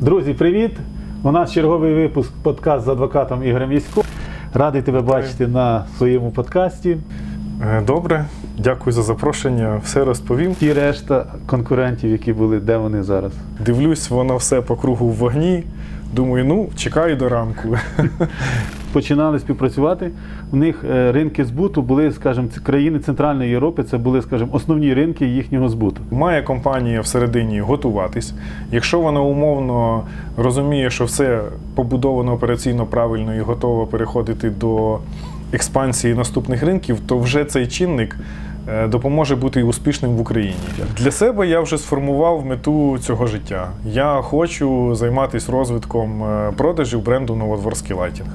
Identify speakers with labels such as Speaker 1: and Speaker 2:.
Speaker 1: Друзі, привіт! У нас черговий випуск подкаст з адвокатом Ігорем Ясько. Радий тебе бачити на своєму подкасті.
Speaker 2: Е, Добре, дякую за запрошення. Все розповім.
Speaker 1: Ті решта конкурентів, які були, де вони зараз?
Speaker 2: Дивлюсь, воно все по кругу в вогні. Думаю, ну чекаю до ранку.
Speaker 1: Починали співпрацювати. У них е, ринки збуту були, скажімо, ці країни Центральної Європи. Це були, скажімо, основні ринки їхнього збуту.
Speaker 2: Має компанія всередині готуватись. Якщо вона умовно розуміє, що все побудовано операційно правильно і готово переходити до експансії наступних ринків, то вже цей чинник е, допоможе бути успішним в Україні. Для себе я вже сформував мету цього життя. Я хочу займатися розвитком е, продажів бренду Новодворський лайтінг.